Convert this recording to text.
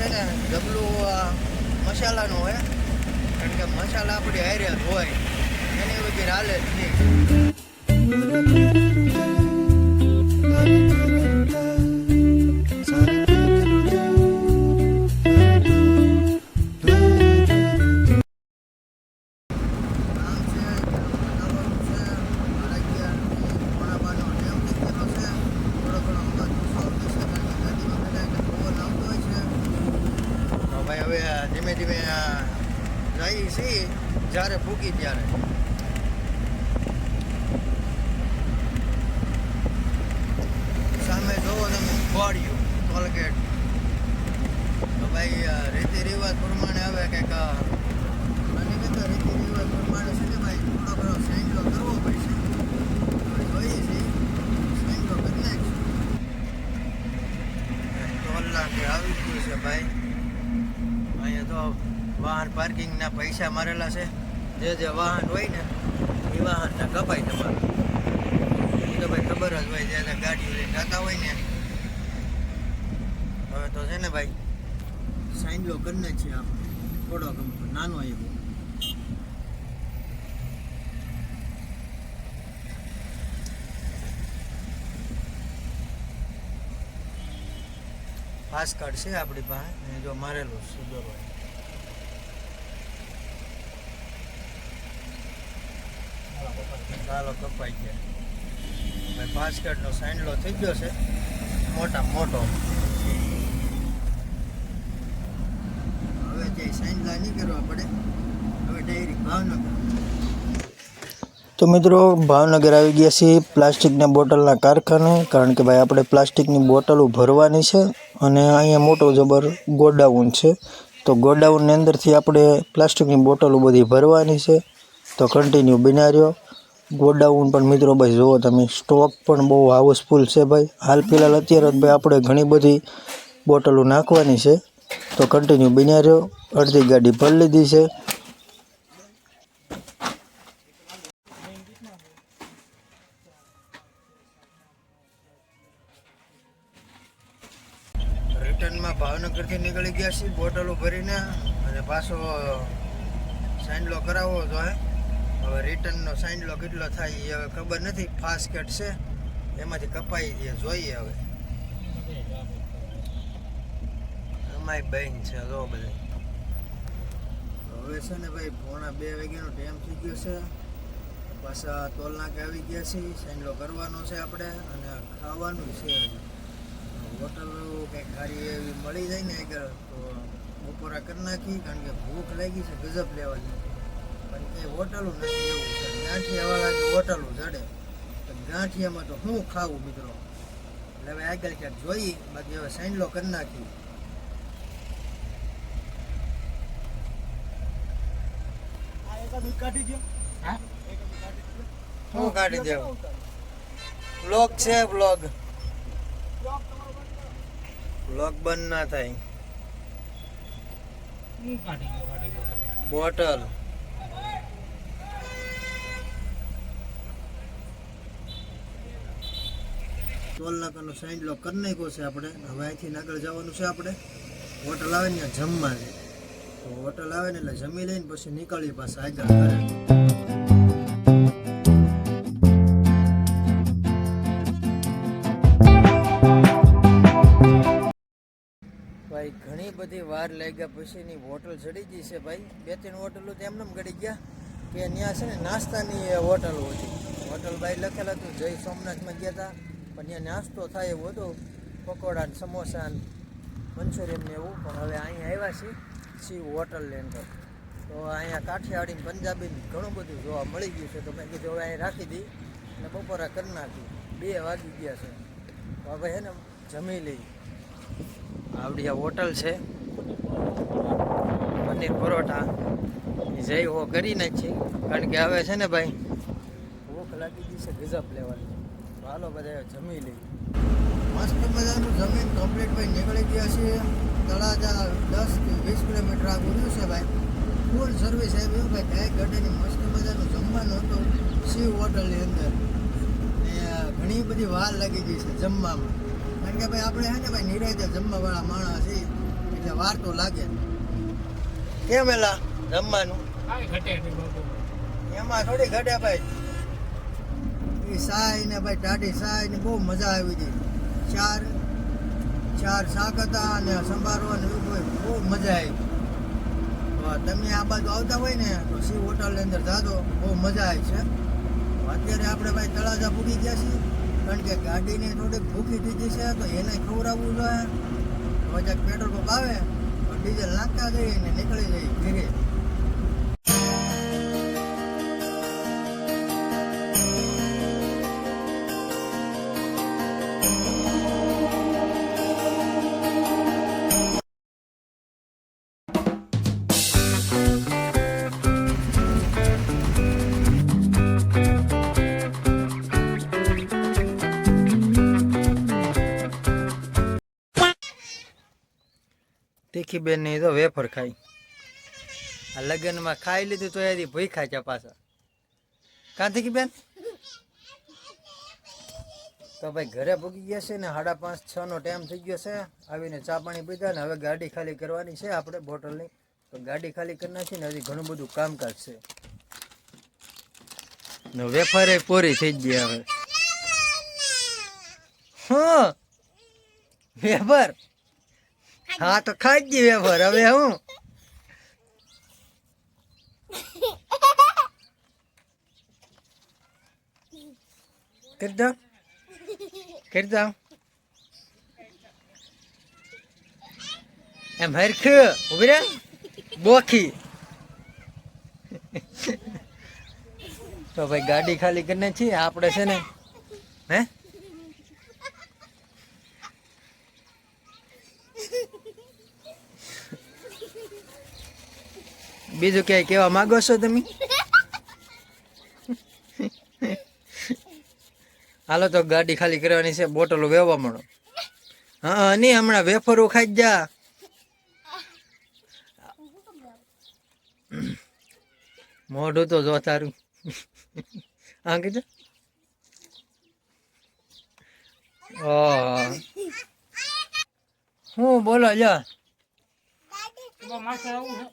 છે ને ડબલું મસાલાનું હોય કારણ કે મસાલા આપણી હારે હોય. એની બધી હાલે જ નહીં ધીમે ધીમે જઈએ છીએ જ્યારે ભૂકી ત્યારે. સામે જોવો તમે ખોડિયું કોલગેટ. તો ભાઈ રીતિ રિવાજ પ્રમાણે હવે કંઈક અ, મને કહેતો રીતિ રિવાજ પ્રમાણે છે ને ભાઈ થોડો ઘણો સાઈન્ડલો કરવો પડશે હવે જોઈએ છીએ સાઈન્ડલો કરી નાખીશું ટોલ નાકે આવી ગયું છે ભાઈ અહીંયા તો વાહન પાર્કિંગના પૈસા મારેલા છે. જે જે વાહન હોય ને, એ વાહનના કપાય તમારે. એ તો ભાઈ ખબર જ હોય જે જે ગાડીઓ લઈને જતા હોય ને. હવે તો છે ને ભાઈ સાઈન્ડલો કરીને છીએ આપણે થોડો ગમતો નાનો એવો પાસ કાર્ડ છે આપણી પાસે જો મારેલું છે જો કપાઈ ગયા. કાર્ડનો સાઈનલો થઈ ગયો છે. મોટા મોટો. હવે તે સાઈનલા નહીં કરવા પડે, હવે ડાયરેક્ટ ભાવનગર. તો મિત્રો, ભાવનગર આવી ગયા છીએ પ્લાસ્ટિકના બોટલના કારખાને, કારણ કે ભાઈ આપણે પ્લાસ્ટિકની બોટલો ભરવાની છે અને અહીંયા મોટો જબર ગોડાઉન છે. તો ગોડાઉનની અંદરથી આપણે પ્લાસ્ટિકની બોટલો બધી ભરવાની છે. તો કન્ટિન્યુ બિના રહ્યો. ગોડાઉન પણ મિત્રો ભાઈ જુઓ તમે સ્ટોક પણ બહુ હાઉસફુલ છે ભાઈ. હાલ ફિલહાલ અત્યારે ભાઈ આપણે ઘણી બધી બોટલો નાખવાની છે. તો કન્ટિન્યુ બન્યા રહ્યો. અડધી ગાડી ભરી લીધી છે. રિટર્નમાં ભાવનગરથી નીકળી ગયા છીએ, બોટલો ભરીને. અને પાછો સાઇનલો કરાવવો તો હે. હવે રિટર્નનો સાઈનલો કેટલો થાય એ હવે ખબર નથી ફાસ્કેટ છે. એમાંથી કપાઈ જઈએ જોઈએ હવે. અમારી બહેન છે જો બધે હવે છે ને ભાઈ, પોણા બે વાગ્યાનો ટાઈમ થઈ ગયો છે. પાછા ટોલનાકે આવી ગયા છીએ સાઈનલો કરવાનો છે આપણે, અને ખાવાનું છે. હોટલ કંઈક સારી એવી મળી જાય ને આગળ, તો બપોરા કરી નાખી, કારણ કે ભૂખ લાગી છે, ગજબ લેવાની. પણ એ હોટલું નથી એવું છે. ગાંઠિયાવાળા હોટલું જડે ગાંઠિયામાં તો શું ખાવું મિત્રો? એટલે હવે આગળ ક્યાંક જોઈ બાકી હવે સાઈનલો કરી નાખી શું કાઢી દેવું? બ્લોગ છે બ્લોગ બ્લોગ બંધ ના થાય. બોટલ ટોલ નાકાનો સાઈડ લોક કરી નાખ્યો છે આપણે. હવે અહીંથી આગળ જવાનું છે આપણે. હોટલ આવે ને જમવા છે. તો હોટલ આવે ને એટલે જમી લઈને પછી નીકળીએ પાછા આગળ ભાઈ, ઘણી બધી વાર લાગ્યા પછીની હોટલ ચડી ગઈ છે ભાઈ. બે ત્રણ હોટલો તો એમને ગળી ગયા કે ત્યાં છે ને નાસ્તાની હોટલ હતી. હોટલ ભાઈ લખેલ હતું, જય સોમનાથમાં ગયા હતા. પણ ત્યાં નાસ્તો થાય એવું હતું. પકોડા ને સમોસા ને મંચુરિયન ને એવું. પણ હવે અહીંયા આવ્યા છીએ સી હોટલ લેન્ડર તો અહીંયા કાઠિયાવાડી પંજાબી ઘણું બધું જોવા મળી ગયું છે. તો મેં કીધું હવે અહીં રાખી દઈ અને બપોરા કરી નાખી. બે વાગી ગયા છે. તો હવે હે ને જમી લઈ આવડી આ હોટલ છે. પનીર પરોઠા. જઈ હો કરી નાખી. કારણ કે હવે છે ને ભાઈ ભૂખ લાગી ગઈ છે ગજબ લેવાની. હાલો બધા જમી લઈ મસ્ત મજાનું જમીન કમ્પ્લીટ ભાઈ. નીકળી ગયા છીએ તળાજા દસથી વીસ કિલોમીટર આગળ છે ભાઈ. ફૂલ સર્વિસ આવી ભાઈ. ગાય ગઢેની મસ્ત મજાનું જમવાનું હતું. શિવ હોટલની અંદર. ને ઘણી બધી વાર લાગી ગઈ છે જમવામાં. કારણ કે ભાઈ આપણે હે ને ભાઈ નિરાયતે જમવાવાળા માણસ છે એટલે વાર તો લાગે. કેમ એલા જમવાનું? એમાં થોડી ઘટે ભાઈ. એ સાય ને ભાઈ ટાઢી સાય ને બહુ મજા આવી હતી. ચાર ચાર શાક હતા અને સંભારો ને એવું બહુ મજા આવી. તમે આ બાજુ આવતા હોય ને, તો શિવ હોટલની અંદર જાજો, બહુ મજા આવી છે. અત્યારે આપણે ભાઈ તળાજા પૂરી ગયા છીએ, કારણ કે ગાડીને થોડીક ભૂખી થઈ છે, તો એને ખવડાવવું જોઈએ. જ્યાં પેટ્રોલ પંપ આવે, તો ડીઝલ નાખતા જઈએ ને નીકળી જઈએ ઘરે. તીખી બેનની તો વેફર ખાઈ. આ લગ્નમાં ખાઈ લીધું તો એથી ભૂખા છે પાછા. કાં તીખી બેન? તો ભાઈ ઘરે ભૂગી ગયા છે ને સાડા પાંચ છ નો ટાઈમ થઈ ગયો છે. આવીને ચા પાણી પીધા ને હવે ગાડી ખાલી કરવાની છે આપણે બોટલની. તો ગાડી ખાલી કરી નાખી ને હજી ઘણું બધું કામકાજ છે. ને વેફરે પૂરી થઈ ગઈ હવે. હા? વેફર? હા, તો ખાઈ જ જીવે વેફર હવે હું? કરી દઉં એમ હરખું ઊભી રે? બોખી. તો ભાઈ ગાડી ખાલી કરીને છીએ. આપણે છે ને, હે? બીજું ક્યાંય કહેવા માંગો છો તમે? હાલો તો ગાડી ખાલી કરવાની છે બોટલો વેવા મળો. હા નહીં હમણાં વેફરો ખાઈ જ મોઢું તો જો તારું. હા કીધું? ઓહ હું બોલો જા માથે આવું છે